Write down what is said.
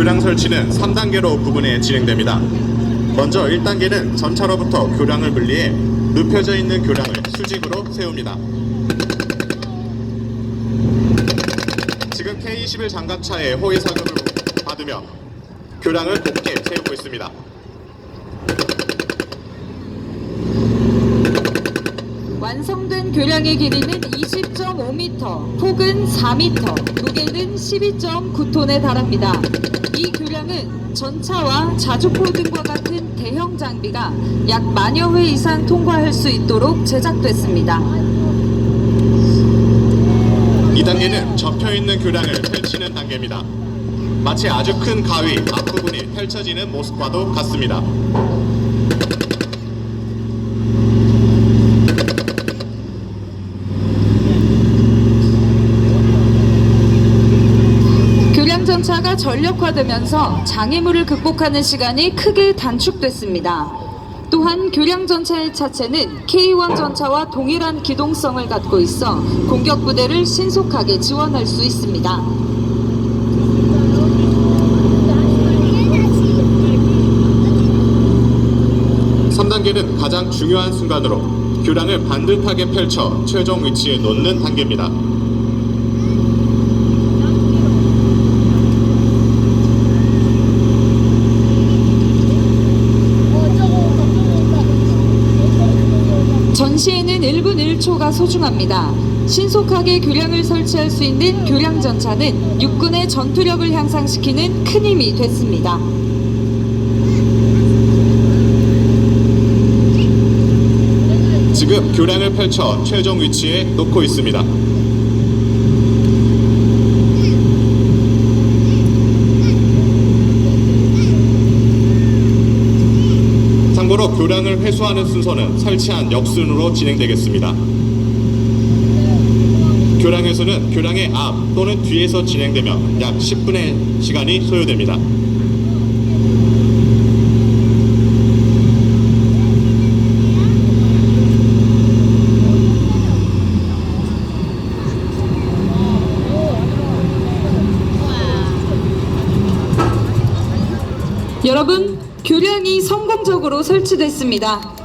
교량 설치는 3단계로 구분해 진행됩니다. 먼저 1단계는 전차로부터 교량을 분리해 눕혀져 있는 교량을 수직으로 세웁니다. 지금 K21 장갑차의 호위 사격을 받으며 교량을 높게 세우고 있습니다. 교량의 길이는 20.5m, 폭은 4m, 무게는 12.9톤에 달합니다. 이 교량은 전차와 자주포 등과 같은 대형 장비가 약 만여 회 이상 통과할 수 있도록 제작됐습니다. 2단계는 접혀 있는 교량을 펼치는 단계입니다. 마치 아주 큰 가위 앞부분이 펼쳐지는 모습과도 같습니다. 전차가 전력화되면서 장애물을 극복하는 시간이 크게 단축됐습니다. 또한 교량 전차의 차체는 K1 전차와 동일한 기동성을 갖고 있어 공격 부대를 신속하게 지원할 수 있습니다. 3단계는 가장 중요한 순간으로 교량을 반듯하게 펼쳐 최종 위치에 놓는 단계입니다. 전시에는 1분 1초가 소중합니다. 신속하게 교량을 설치할 수 있는 교량 전차는 육군의 전투력을 향상시키는 큰 힘이 됐습니다. 지금 교량을 펼쳐 최종 위치에 놓고 있습니다. 참고로 교량을 회수하는 순서는 설치한 역순으로 진행되겠습니다. 교량 회수는 교량의 앞 또는 뒤에서 진행되며 약 10분의 시간이 소요됩니다. 여러분, 교량이 성공적으로 설치됐습니다.